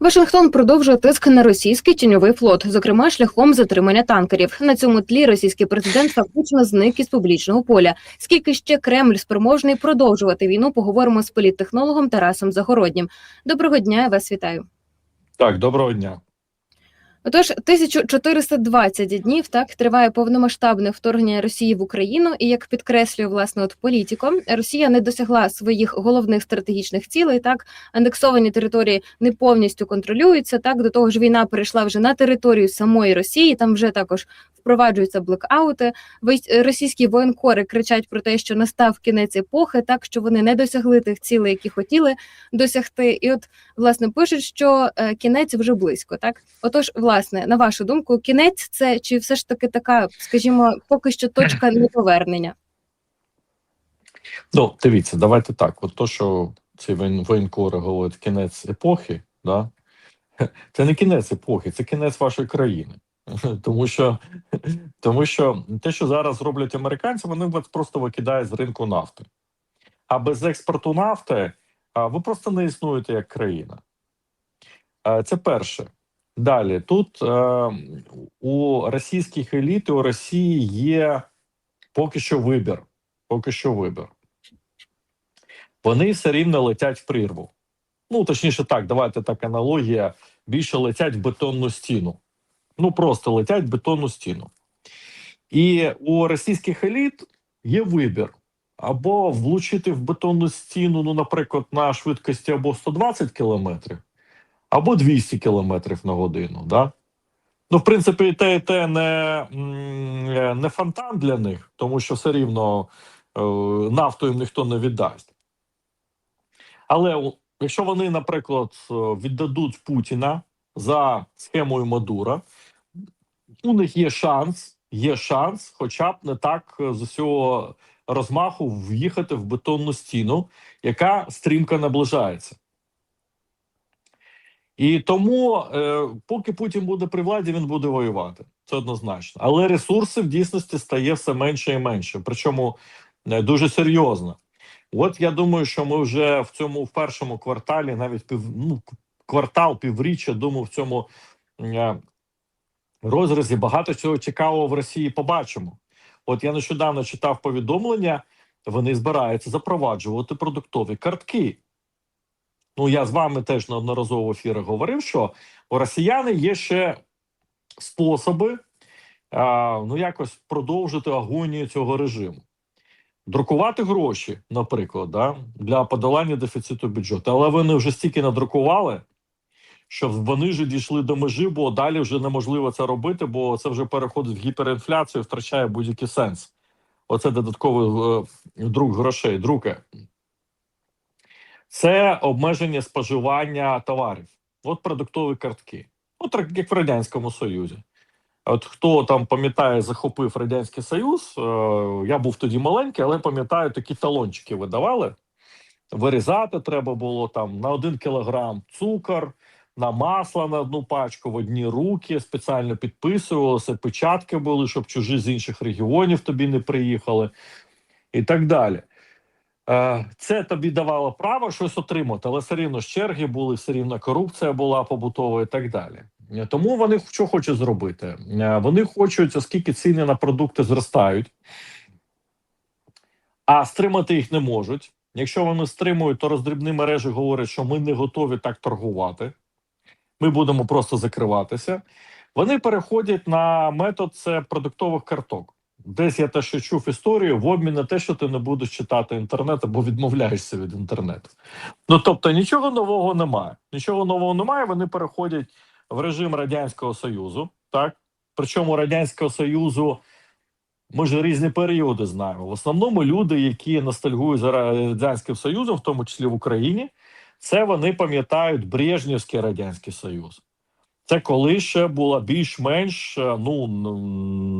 Вашингтон продовжує тиск на російський тіньовий флот, зокрема шляхом затримання танкерів. На цьому тлі російський президент фактично зник із публічного поля. Скільки ще Кремль спроможний продовжувати війну? Поговоримо з політтехнологом Тарасом Загороднім. Доброго дня, я вас вітаю. Так, доброго дня. Отож, 1420 днів так триває повномасштабне вторгнення Росії в Україну, і як підкреслює власне от політико, Росія не досягла своїх головних стратегічних цілей. Так анексовані території не повністю контролюються. Так до того ж, війна перейшла вже на територію самої Росії. Там вже також впроваджуються блекаути. Вось- Російські воєнкори кричать про те, що настав кінець епохи, так що вони не досягли тих цілей, які хотіли досягти. І от власне пишуть, що е, кінець вже близько. Так, отож, власне, на вашу думку, кінець це чи все ж таки така, скажімо, поки що точка неповернення? Ну, дивіться, давайте так. От то, що воєн- воєнкори говорять кінець епохи, да? це не кінець епохи, це кінець вашої країни. Тому що, тому що те, що зараз роблять американці, вони вас просто викидають з ринку нафти. А без експорту нафти ви просто не існуєте як країна. Це перше. Далі, тут е, у російських еліт у Росії є поки що вибір. Поки що вибір. Вони все рівно летять в прірву. Ну, точніше, так, давайте так аналогія. Більше летять в бетонну стіну. Ну, просто летять в бетонну стіну. І у російських еліт є вибір: або влучити в бетонну стіну, ну, наприклад, на швидкості або 120 кілометрів, або 200 кілометрів на годину. Да? Ну, в принципі, і те, і те не, не фонтан для них, тому що все рівно е, нафту їм ніхто не віддасть. Але якщо вони, наприклад, е, віддадуть Путіна за схемою Мадура, у них є шанс, є шанс, хоча б не так е, з усього розмаху в'їхати в бетонну стіну, яка стрімко наближається. І тому, е, поки Путін буде при владі, він буде воювати. Це однозначно. Але ресурсів в дійсності стає все менше і менше. Причому е, дуже серйозно. От я думаю, що ми вже в цьому в першому кварталі, навіть пів ну, квартал, півріччя, думаю, в цьому е, розрізі багато чого цікавого в Росії побачимо. От я нещодавно читав повідомлення, вони збираються запроваджувати продуктові картки. Ну, я з вами теж неодноразово в ефірах говорив, що у росіяни є ще способи а, ну, якось продовжити агонію цього режиму. Друкувати гроші, наприклад, да, для подолання дефіциту бюджету. Але вони вже стільки надрукували, що вони вже дійшли до межі, бо далі вже неможливо це робити, бо це вже переходить в гіперінфляцію, втрачає будь-який сенс. Оце додатковий е, друк грошей, друки. Це обмеження споживання товарів. От продуктові картки. От як в Радянському Союзі. От хто там пам'ятає, захопив Радянський Союз, е, я був тоді маленький, але пам'ятаю, такі талончики видавали. Вирізати треба було там на один кілограм цукор, на масло на одну пачку, в одні руки, спеціально підписувалося, печатки були, щоб чужі з інших регіонів тобі не приїхали, і так далі. Е, Це тобі давало право щось отримати, але все рівно черги були, все рівно корупція була побутова і так далі. Е, Тому вони що хочуть зробити? Е, Вони хочуть, оскільки ціни на продукти зростають, а стримати їх не можуть. Якщо вони стримують, то роздрібні мережі говорять, що ми не готові так торгувати. Ми будемо просто закриватися. Вони переходять на метод це продуктових карток. Десь я те, що чув історію, в обмін на те, що ти не будеш читати інтернет або відмовляєшся від інтернету. Ну тобто нічого нового немає. Нічого нового немає. Вони переходять в режим Радянського Союзу. Так, причому Радянського Союзу ми ж різні періоди знаємо. В основному люди, які ностальгують за Радянським Союзом, в тому числі в Україні, це вони пам'ятають Брежнівський Радянський Союз. Це коли ще було більш-менш е, ну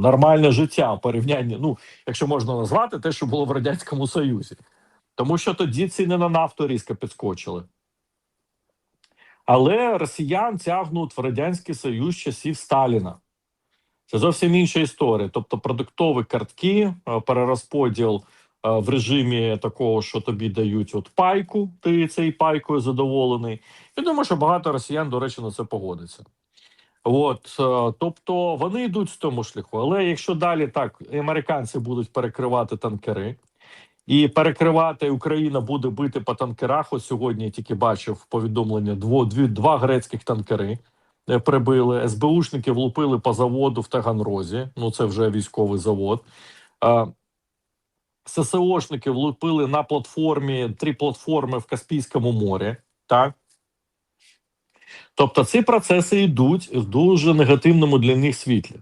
нормальне життя в порівнянні, ну якщо можна назвати те, що було в радянському союзі, тому що тоді ціни на нафту різко підскочили. Але росіян тягнуть в радянський союз часів Сталіна. Це зовсім інша історія. Тобто, продуктові картки, е, перерозподіл в режимі такого, що тобі дають от пайку, ти цією пайкою задоволений. Я думаю, що багато росіян, до речі, на це погодиться. От, е, тобто вони йдуть в тому шляху. Але якщо далі так американці будуть перекривати танкери, і перекривати Україна буде бити по танкерах. Ось сьогодні я тільки бачив повідомлення: дво, дві, два грецьких танкери е, прибили. СБУшники влупили по заводу в Таганрозі. Ну це вже військовий завод. Е, ССОшники влупили на платформі три платформи в Каспійському морі. Так. Тобто ці процеси йдуть в дуже негативному для них світлі.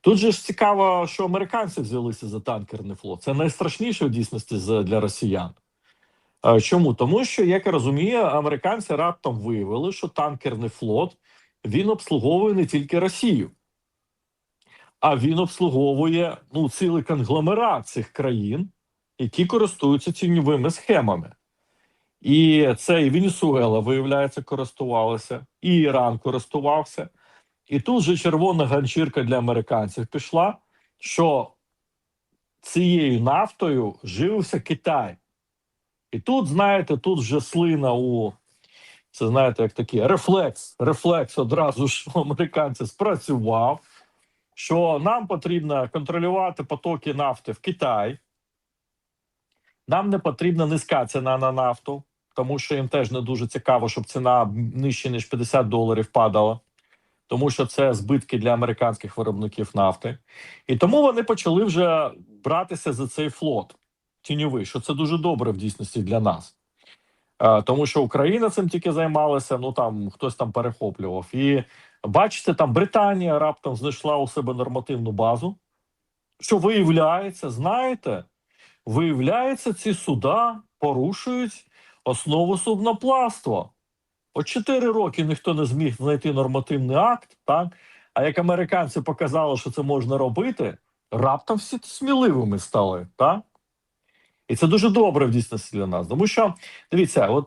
Тут же ж цікаво, що американці взялися за танкерний флот. Це найстрашніше в дійсності для росіян. Чому? Тому що, як я розумію, американці раптом виявили, що танкерний флот він обслуговує не тільки Росію, а він обслуговує ну, цілий конгломерат цих країн, які користуються тіньовими схемами. І це і Венесуела, виявляється, користувалася, і Іран користувався. І тут же червона ганчірка для американців пішла, що цією нафтою живився Китай. І тут, знаєте, тут вже слина у це знаєте, як такий рефлекс, рефлекс одразу ж у американців спрацював, що нам потрібно контролювати потоки нафти в Китай. Нам не потрібна низька ціна на нафту, тому що їм теж не дуже цікаво, щоб ціна нижче ніж 50 доларів падала тому що це збитки для американських виробників нафти, і тому вони почали вже братися за цей флот тіньовий, що це дуже добре в дійсності для нас. Е, Тому що Україна цим тільки займалася, ну там хтось там перехоплював. І бачите, там Британія раптом знайшла у себе нормативну базу. Що виявляється, знаєте, виявляється, ці суда порушують основу судноплавства. От 4 роки ніхто не зміг знайти нормативний акт, так? А як американці показали, що це можна робити, раптом всі сміливими стали, так? І це дуже добре в дійсності для нас. Тому що дивіться, от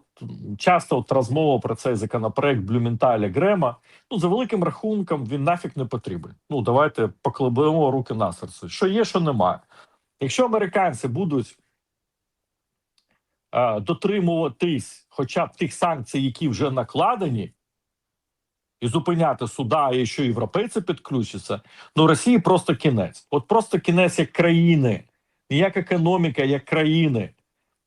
часто от розмова про цей законопроект Блюменталя Грема. Ну, за великим рахунком, він нафіг не потрібен. Ну, давайте покладемо руки на серце. Що є, що немає. Якщо американці будуть дотримуватись хоча б тих санкцій, які вже накладені, і зупиняти суда, і що європейці підключаться, ну Росії просто кінець. От просто кінець як країни, не як економіка, як країни.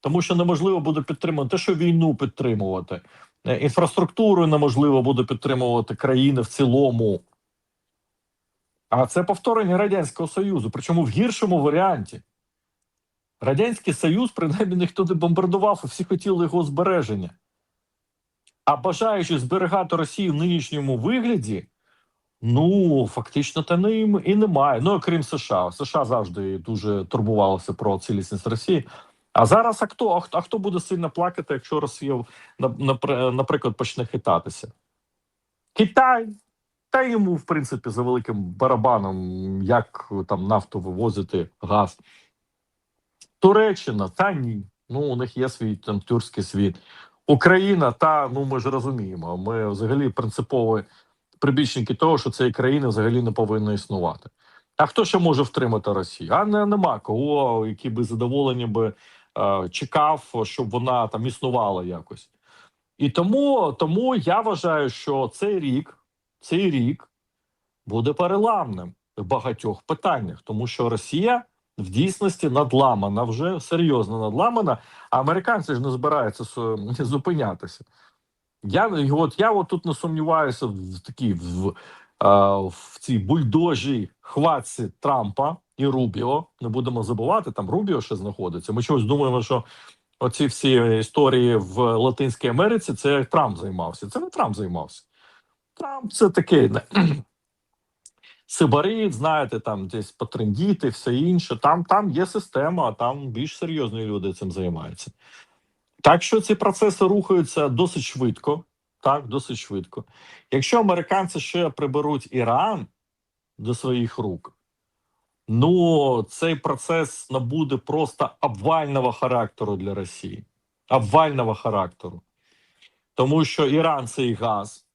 Тому що неможливо буде підтримувати те, що війну підтримувати. Е, Інфраструктуру неможливо буде підтримувати країни в цілому. А це повторення Радянського Союзу, причому в гіршому варіанті. Радянський Союз, принаймні, ніхто не бомбардував, і всі хотіли його збереження. А бажаючи зберігати Росію в нинішньому вигляді, ну фактично та не і- немає. Ну окрім США. США завжди дуже турбувалося про цілісність Росії. А зараз? А хто, а хто буде сильно плакати, якщо Росія, наприклад, почне хитатися? Китай. Та йому, в принципі, за великим барабаном, як там нафту вивозити, газ. Туреччина, та ні. Ну, у них є свій там тюркський світ. Україна, та ну ми ж розуміємо. Ми взагалі принципові прибічники того, що цієї країни взагалі не повинно існувати. А хто ще може втримати Росію? А не нема кого, які би задоволені би е, чекав, щоб вона там існувала якось. І тому, тому я вважаю, що цей рік, цей рік буде переламним в багатьох питаннях, тому що Росія в дійсності надламана, вже серйозно надламана, а американці ж не збираються зупинятися. Я, от, я тут не сумніваюся в такій в, в цій бульдожій хватці Трампа і Рубіо. Не будемо забувати, там Рубіо ще знаходиться. Ми чогось думаємо, що оці всі історії в Латинській Америці це Трамп займався. Це не Трамп займався. Трамп це такий Сибарит, знаєте, там десь потрендіти, все інше. Там, там є система, а там більш серйозні люди цим займаються. Так що ці процеси рухаються досить швидко. Так, досить швидко. Якщо американці ще приберуть Іран до своїх рук, ну цей процес набуде просто обвального характеру для Росії. Обвального характеру. Тому що Іран це і газ,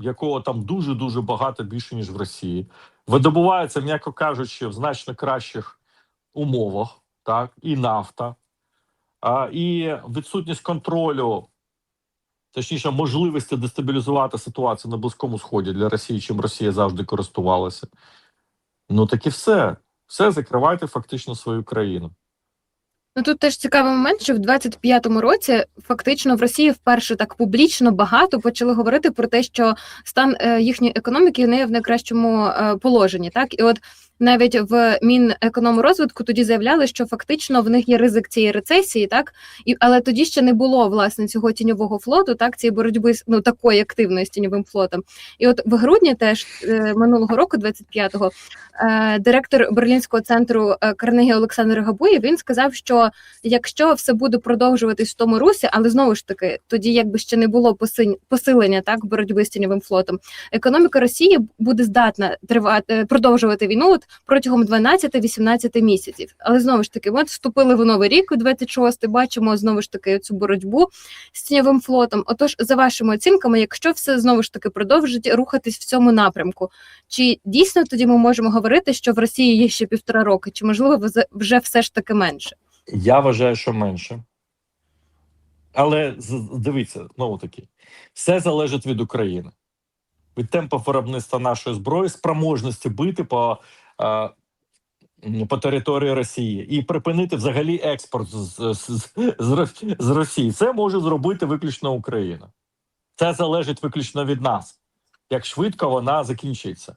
якого там дуже дуже багато більше ніж в Росії, видобувається, м'яко кажучи, в значно кращих умовах, так, і нафта, а, і відсутність контролю, точніше, можливості дестабілізувати ситуацію на Близькому Сході для Росії, чим Росія завжди користувалася. Ну так і все. Все закривайте фактично свою країну. Ну тут теж цікавий момент, що в 25-му році фактично в Росії вперше так публічно багато почали говорити про те, що стан е, їхньої економіки не в найкращому е, положенні. Так і от навіть в Мінекономрозвитку тоді заявляли, що фактично в них є ризик цієї рецесії, так і але тоді ще не було власне цього тіньового флоту, так цієї боротьби ну такої активної з тіньовим флотом. І от в грудні теж е, минулого року, 25-го, е, директор Берлінського центру е, Карнегі Олександр Габуєв він сказав, що якщо все буде продовжуватись в тому русі, але знову ж таки, тоді якби ще не було посилення так боротьби з тіньовим флотом, економіка Росії буде здатна тривати продовжувати війну от протягом 12-18 місяців. Але знову ж таки, ми вступили в новий рік, у 26 бачимо знову ж таки цю боротьбу з тіньовим флотом. Отож, за вашими оцінками, якщо все знову ж таки продовжить рухатись в цьому напрямку, чи дійсно тоді ми можемо говорити, що в Росії є ще півтора роки, чи можливо вже- все ж таки менше? Я вважаю, що менше. Але дивіться, знову таки, все залежить від України, від темпу виробництва нашої зброї, спроможності бити по, по території Росії і припинити взагалі експорт з, з, з, з, Росії. Це може зробити виключно Україна. Це залежить виключно від нас, як швидко вона закінчиться.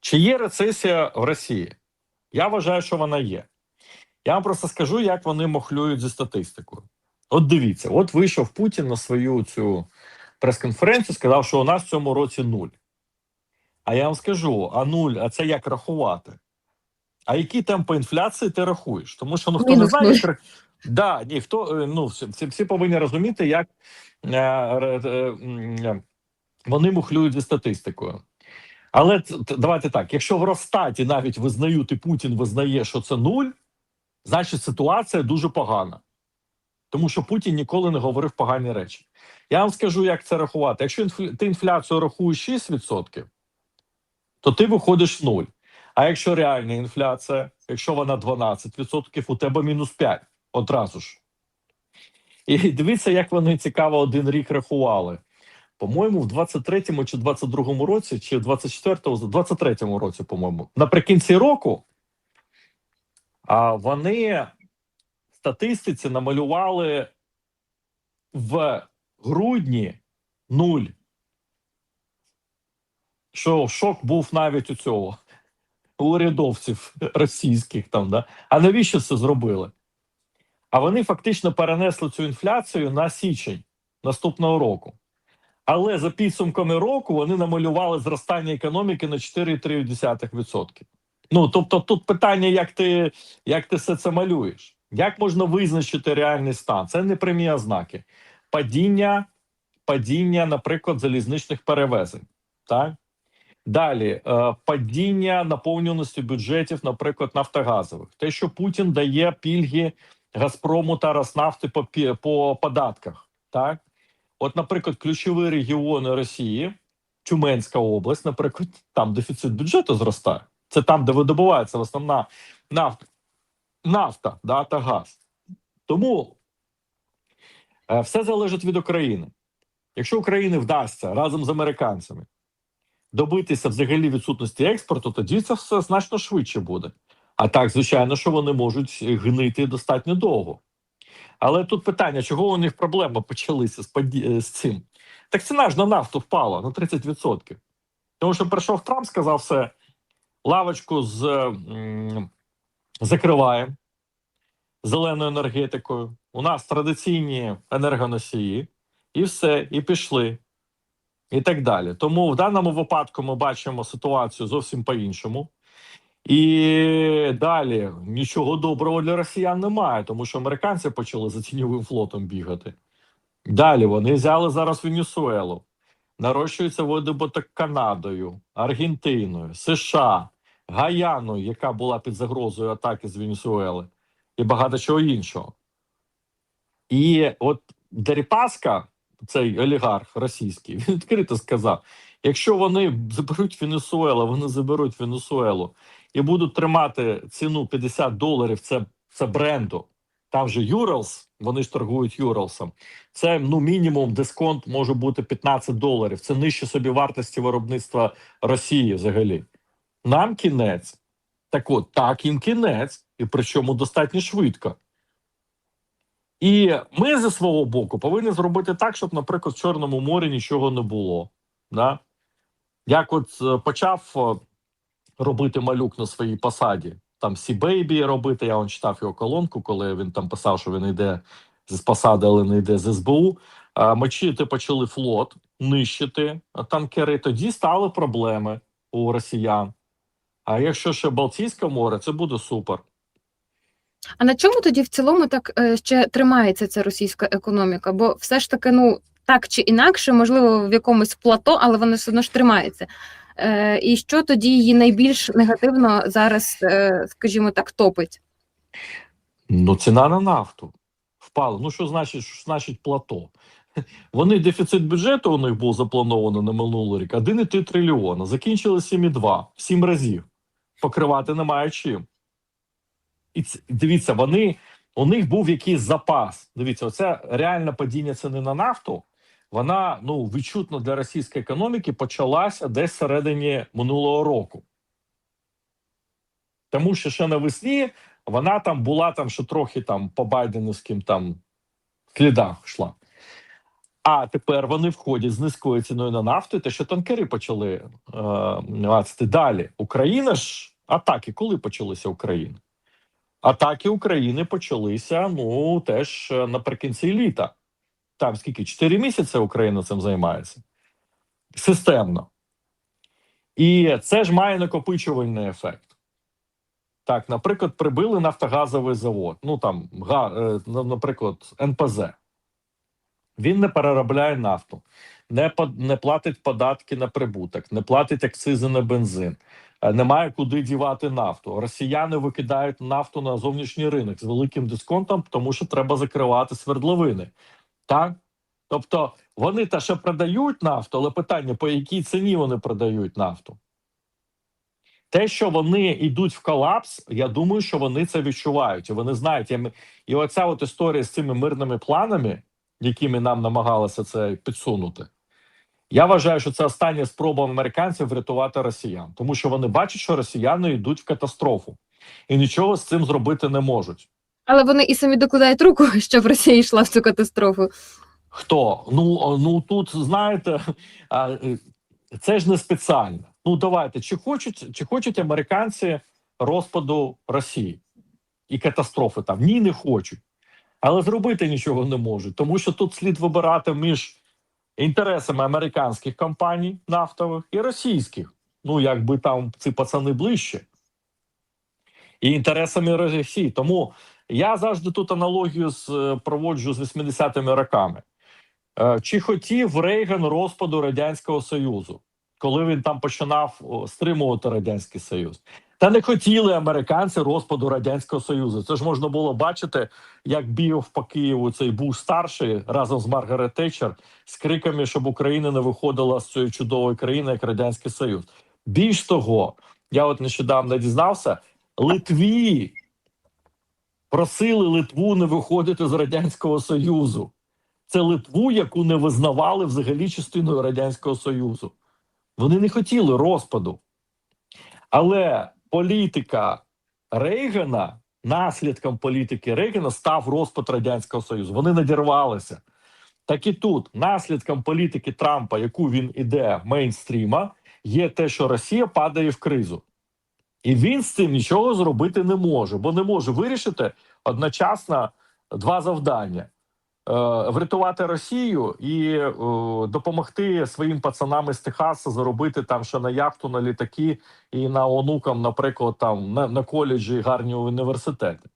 Чи є рецесія в Росії? Я вважаю, що вона є. Я вам просто скажу, як вони махлюють зі статистикою. От дивіться, от вийшов Путін на свою цю прес-конференцію, сказав, що у нас в цьому році нуль. А я вам скажу: а нуль, а це як рахувати? А які темпи інфляції ти рахуєш? Тому що ну хто не знає, як... да, ні, хто е, ну всі, всі- повинні розуміти, як е, е, вони мухлюють зі статистикою. Але давайте так: якщо в Росстаті навіть визнають, і Путін визнає, що це нуль, значить ситуація дуже погана. Тому що Путін ніколи не говорив погані речі. Я вам скажу, як це рахувати. Якщо ти інфляцію рахуєш 6%, то ти виходиш в нуль. А якщо реальна інфляція, якщо вона 12%, у тебе мінус 5 одразу ж. І дивіться, як вони цікаво один рік рахували. По-моєму, в 23-му чи 22-му році, чи в 24-му, 23-му році, по-моєму, наприкінці року, а вони в статистиці намалювали в грудні нуль. Що шок був навіть у цього урядовців російських там, да? А навіщо це зробили? А вони фактично перенесли цю інфляцію на січень наступного року. Але за підсумками року вони намалювали зростання економіки на 4,3%. Ну тобто, тут питання, як ти, як ти все це малюєш, як можна визначити реальний стан? Це не прямі ознаки. Падіння, падіння, наприклад, залізничних перевезень. Так? Далі е, падіння наповненості бюджетів, наприклад, нафтогазових. Те, що Путін дає пільги Газпрому та Роснафти по, по податках. Так? От, наприклад, ключові регіони Росії, Тюменська область, наприклад, там дефіцит бюджету зростає. Це там, де видобувається основна нафта, нафта да, та газ. Тому е, все залежить від України. Якщо Україні вдасться разом з американцями добитися взагалі відсутності експорту, тоді це все значно швидше буде. А так, звичайно, що вони можуть гнити достатньо довго. Але тут питання, чого у них проблеми почалися з, паді- з цим? Так ціна ж на нафту впала на 30%. Тому що прийшов Трамп, сказав все, лавочку з, закриваємо зеленою енергетикою. У нас традиційні енергоносії, і все, і пішли. І так далі. Тому в даному випадку ми бачимо ситуацію зовсім по-іншому. І далі нічого доброго для росіян немає, тому що американці почали за тіньовим флотом бігати. Далі вони взяли зараз Венесуелу, нарощується видобуток Канадою, Аргентиною, США, Гаяною, яка була під загрозою атаки з Венесуели, і багато чого іншого. І от Дерипаска, цей олігарх російський, він відкрито сказав: якщо вони заберуть Венесуелу, вони заберуть Венесуелу і будуть тримати ціну 50 доларів, це це бренду. Там же Urals, вони ж торгують Uralsом. Це ну мінімум дисконт може бути 15 доларів. Це нижче собі вартості виробництва Росії взагалі. Нам кінець. Так от, так їм кінець, і причому достатньо швидко. І ми зі свого боку повинні зробити так, щоб, наприклад, в Чорному морі нічого не було. Да? Як от е, почав е, робити малюк на своїй посаді, там Сі Бейбі робити, я он читав його колонку, коли він там писав, що він йде з посади, але не йде з СБУ. Мочити почали флот, нищити танкери. Тоді стали проблеми у росіян. А якщо ще Балтійське море, це буде супер. А на чому тоді в цілому так е, ще тримається ця російська економіка? Бо все ж таки, ну так чи інакше, можливо, в якомусь плато, але вона все одно ж тримається. Е, і що тоді її найбільш негативно зараз, е, скажімо так, топить? Ну, ціна на нафту впала. Ну, що значить, що значить плато? Вони дефіцит бюджету у них був заплановано на минулий рік 1,3 трильйона. Закінчили 7,2 в 7 разів. Покривати немає чим. І дивіться, вони у них був якийсь запас. Дивіться, оце реальне падіння ціни на нафту. Вона ну відчутно для російської економіки почалася десь всередині минулого року. Тому що ще навесні вона там була там ще трохи там по байденівським там слідах йшла. А тепер вони входять з низькою ціною на нафту, те, що танкери почали е, мацати далі. Україна ж атаки, коли почалися України? Атаки України почалися ну теж е, наприкінці літа. Там скільки? Чотири місяці Україна цим займається системно. І це ж має накопичувальний ефект. Так, наприклад, прибили нафтогазовий завод. Ну там, е, наприклад, НПЗ. Він не переробляє нафту, не, не платить податки на прибуток, не платить акцизи на бензин, немає куди дівати нафту. Росіяни викидають нафту на зовнішній ринок з великим дисконтом, тому що треба закривати свердловини. Так? Тобто вони та ще продають нафту, але питання, по якій ціні вони продають нафту? Те, що вони йдуть в колапс, я думаю, що вони це відчувають. Вони знають. І оця от історія з цими мирними планами, якими нам намагалися це підсунути. Я вважаю, що це остання спроба американців врятувати росіян, тому що вони бачать, що росіяни йдуть в катастрофу і нічого з цим зробити не можуть. Але вони і самі докладають руку, щоб Росія йшла в цю катастрофу. Хто? Ну, ну тут знаєте, е, це ж не спеціально. Ну давайте, чи хочуть, чи хочуть американці розпаду Росії і катастрофи там? Ні, не хочуть. Але зробити нічого не можуть, тому що тут слід вибирати між інтересами американських компаній нафтових і російських. Ну, якби там ці пацани ближче. І інтересами Росії. Тому я завжди тут аналогію з, е, проводжу з 80-ми роками. Е, Чи хотів Рейган розпаду Радянського Союзу, коли він там починав стримувати Радянський Союз? Та не хотіли американці розпаду Радянського Союзу. Це ж можна було бачити, як бігав по Києву цей був старший разом з Маргарет Тетчер з криками, щоб Україна не виходила з цієї чудової країни, як Радянський Союз. Більш того, я от нещодавно дізнався, Литві просили Литву не виходити з Радянського Союзу. Це Литву, яку не визнавали взагалі частиною Радянського Союзу. Вони не хотіли розпаду. Але політика Рейгана, наслідком політики Рейгана став розпад Радянського Союзу. Вони надірвалися. Так і тут, наслідком політики Трампа, яку він іде мейнстріма, є те, що Росія падає в кризу. І він з цим нічого зробити не може, бо не може вирішити одночасно два завдання: врятувати Росію і е, допомогти своїм пацанам із Техаса заробити там ще на яхту, на літаки і на онукам, наприклад, там на, на коледжі гарні університети.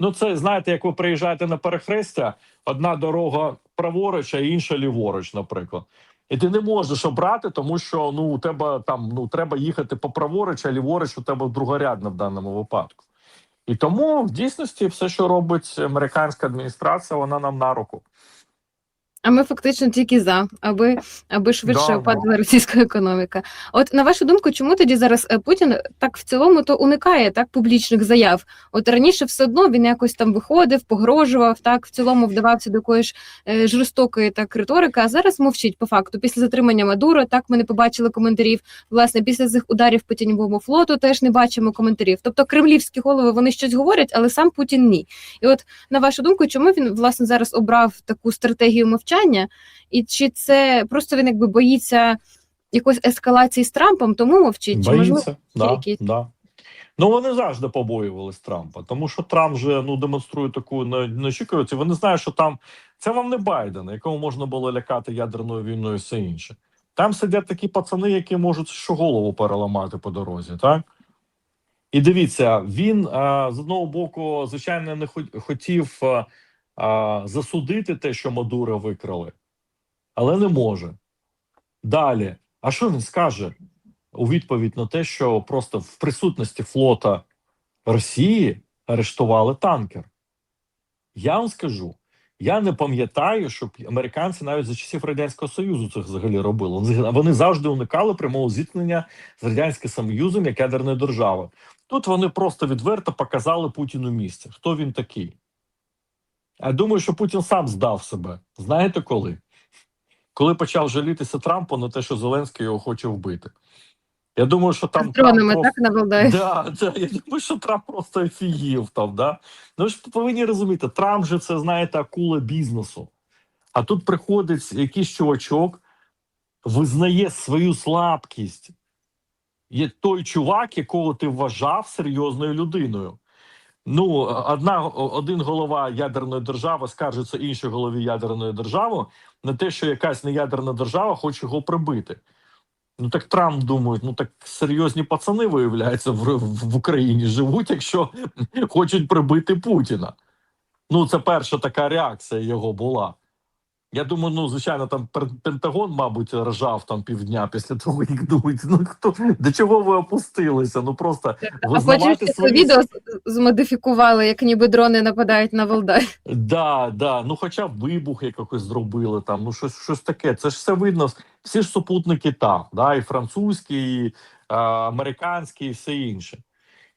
Ну, це знаєте, як ви приїжджаєте на перехрестя, одна дорога праворуч, а інша ліворуч, наприклад. І ти не можеш обрати, тому що ну у тебе там ну треба їхати по праворуч, а ліворуч у тебе другорядне в даному випадку. І тому в дійсності все, що робить американська адміністрація, вона нам на руку. А ми фактично тільки за, аби, аби швидше Да, падала російська економіка. От на вашу думку, чому тоді зараз е, Путін так в цілому то уникає так публічних заяв? От раніше все одно він якось там виходив, погрожував, так в цілому вдавався до якоїсь е, жорстокої так риторики, а зараз мовчить по факту. Після затримання Мадуро так ми не побачили коментарів. Власне, після цих ударів по тіньовому флоту теж не бачимо коментарів. Тобто кремлівські голови вони щось говорять, але сам Путін ні. І от на вашу думку, чому він власне зараз обрав таку стратегію мовчання? І чи це просто він якби боїться якоїсь ескалації з Трампом, тому мовчить? Чи можливо да, якісь? да. Ну вони завжди побоювались Трампа, тому що Трамп вже ну демонструє таку не- неочікуваність. Вони знають, що там це вам не Байден, якого можна було лякати ядерною війною і все інше. Там сидять такі пацани, які можуть що голову переламати по дорозі, так? І дивіться, він а, з одного боку, звичайно, не хот- хотів а, засудити те, що Мадура викрали, але не може. Далі, а що він скаже у відповідь на те, що просто в присутності флота Росії арештували танкер? Я вам скажу, я не пам'ятаю, щоб американці навіть за часів радянського союзу це взагалі робили. Вони завжди уникали прямого зіткнення з радянським союзом як ядерної держави. Тут вони просто відверто показали Путіну місце. Хто він такий? Я думаю, що Путін сам здав себе. Знаєте коли? Коли почав жалітися Трампу на те, що Зеленський його хоче вбити. Я думаю, що там дронами так на Да, да, я думаю, що Трамп просто офігів там, да? Ну ж повинні розуміти, Трамп же це, знаєте, акула бізнесу. А тут приходить якийсь чувачок, визнає свою слабкість. Є той чувак, якого ти вважав серйозною людиною. Ну, одна, один голова ядерної держави скаржиться іншій голові ядерної держави на те, що якась неядерна держава хоче його прибити. Ну так Трамп думає, ну так серйозні пацани, виявляється, в, в, в Україні живуть, якщо хочуть прибити Путіна. Ну, це перша така реакція його була. Я думаю, ну, звичайно, там Пентагон, мабуть, ржав там півдня після того, як думають, ну хто до чого ви опустилися? Ну просто визнавати свої відео змодифікували, як ніби дрони нападають на Валдай. Да, да. Ну, хоча б вибух якось зробили там, ну щось, щось таке. Це ж все видно. Всі ж супутники там, да, і французькі, і а, американські, і все інше.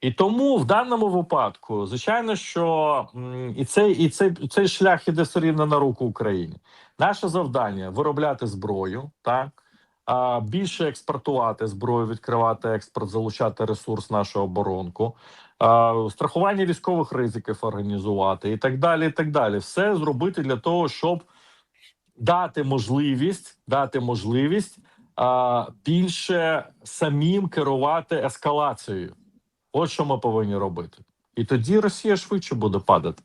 І тому в даному випадку, звичайно, що і цей, і цей, цей шлях іде все рівно на руку Україні. Наше завдання виробляти зброю, так. А, більше експортувати зброю, відкривати експорт, залучати ресурс нашого оборонку, а, страхування військових ризиків організувати і так далі. І так далі. Все зробити для того, щоб дати можливість, дати можливість а, більше самим керувати ескалацією. От що ми повинні робити. І тоді Росія швидше буде падати.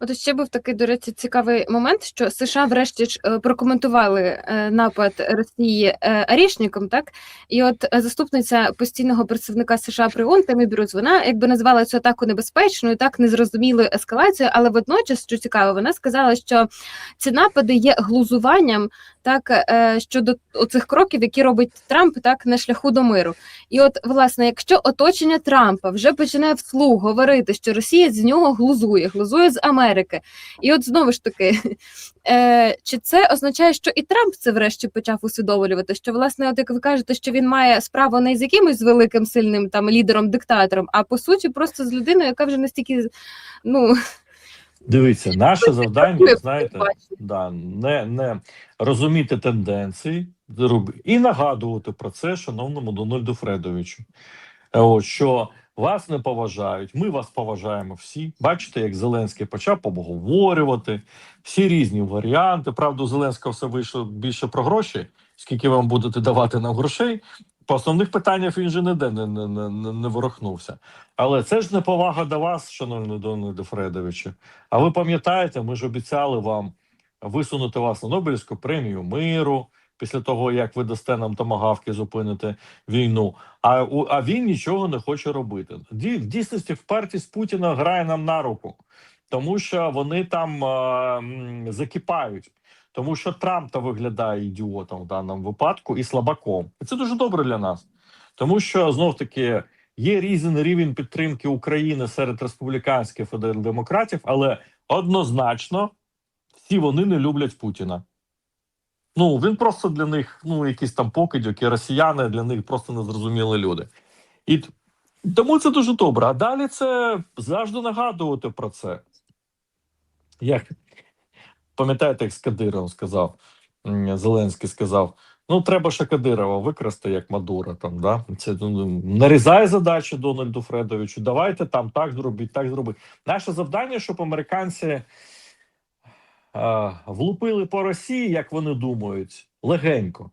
От ще був такий, до речі, цікавий момент, що США врешті ж е, прокоментували е, напад Росії е, Арішником, так і от е, заступниця постійного представника США при ООН Темі Брюс, вона якби назвала цю атаку небезпечною, так незрозумілою ескалацією, але водночас, що цікаво, вона сказала, що ці напади є глузуванням так е, щодо оцих кроків, які робить Трамп так на шляху до миру. І от, власне, якщо оточення Трампа вже починає вслух говорити, що Росія з нього глузує, глузує з Америки, і от знову ж таки, е, чи це означає, що і Трамп це врешті почав усвідомлювати? Що власне, от як ви кажете, що він має справу не з якимось великим сильним там лідером, диктатором, а по суті, просто з людиною, яка вже настільки ну Дивіться, наше завдання, знаєте, да, не, не розуміти тенденції і нагадувати про це шановному Дональду Фредовичу. Е, От, що вас не поважають, ми вас поважаємо всі. Бачите, як Зеленський почав обговорювати всі різні варіанти. Правда, у Зеленського все вийшло більше про гроші, скільки вам будете давати нам грошей. По основних питаннях він же ніде не, не, не, не, не ворухнувся. Але це ж неповага до вас, шановний Дональде Фредовичу. А ви пам'ятаєте, ми ж обіцяли вам висунути вас на Нобелівську премію миру після того, як ви дасте нам томагавки зупините війну. А, а він нічого не хоче робити. В дійсності впертість Путіна грає нам на руку, тому що вони там а, закипають. Тому що Трамп та виглядає ідіотом в даному випадку і слабаком. І це дуже добре для нас, тому що знов таки є різний рівень підтримки України серед республіканських і демократів, але однозначно всі вони не люблять Путіна. Ну, він просто для них, ну, якісь там покидьок, і росіяни для них просто незрозумілі люди. І тому це дуже добре. А далі це завжди нагадувати про це. Як пам'ятаєте, як з Кадировим сказав, Зеленський сказав: ну, треба ще Кадирова викрасти, як Мадура. Там, да? Це ну, нарізає задачу Дональду Фредовичу. Давайте там так зробіть, так зробіть. Наше завдання, щоб американці е, влупили по Росії, як вони думають, легенько,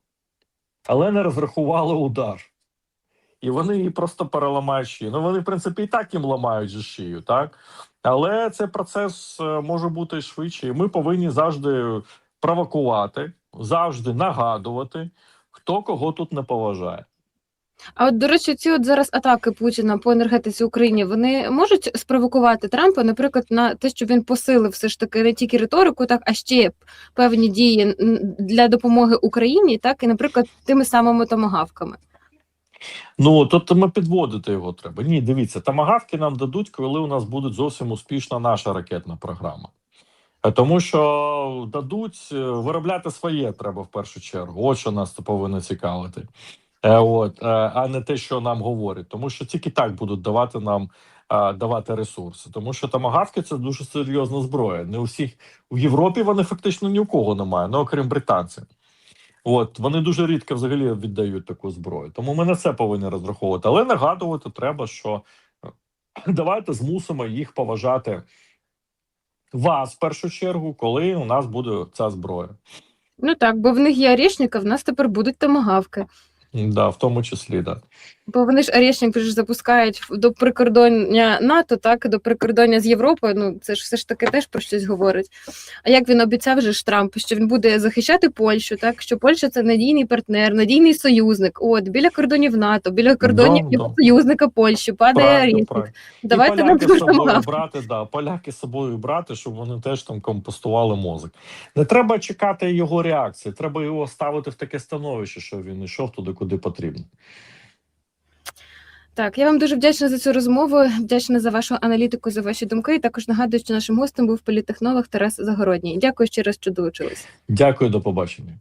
але не розрахували удар. І вони її просто переламають шию. Ну вони, в принципі, і так їм ламають шию, так? Але цей процес е, може бути швидше. Ми повинні завжди провокувати, завжди нагадувати, хто кого тут не поважає. А от, до речі, ці от зараз атаки Путіна по енергетиці Україні вони можуть спровокувати Трампа, наприклад, на те, щоб він посилив все ж таки не тільки риторику, так а ще певні дії для допомоги Україні, так і, наприклад, тими самими томагавками. Ну тут ми підводити його треба. Ні, дивіться, тамагавки нам дадуть, коли у нас буде зовсім успішна наша ракетна програма. Е, Тому що дадуть е, виробляти своє треба в першу чергу. От що нас це повинно цікавити. Е, От, а не те, що нам говорять, тому що тільки так будуть давати нам давати ресурси. Тому що тамагавки це дуже серйозна зброя. Не у всіх в Європі вони фактично ні у кого немає, ну окрім британців. От вони дуже рідко взагалі віддають таку зброю. Тому ми на це повинні розраховувати. Але нагадувати треба, що е, давайте змусимо їх поважати вас в першу чергу, коли у нас буде ця зброя. Ну так, бо в них є Орешник, а в нас тепер будуть томагавки. Да, в тому числі, да. Бо вони ж Орешник ж запускають до прикордоння НАТО, так до прикордоння з Європою. Ну це ж все ж таки теж про щось говорить. А як він обіцяв же ж Трамп, що він буде захищати Польщу, так що Польща це надійний партнер, надійний союзник. От біля кордонів НАТО, біля кордонів Да, його да. союзника Польщі падає Орешник. Давайте і нам поляки собою брати, да, поляки з собою брати, щоб вони теж там компостували мозок. Не треба чекати його реакції, треба його ставити в таке становище, що він йшов туди, куди потрібно. Так, я вам дуже вдячна за цю розмову. Вдячна за вашу аналітику, за ваші думки. І також нагадую, що нашим гостем був політехнолог Тарас Загородній. Дякую ще раз, що долучились. Дякую, до побачення.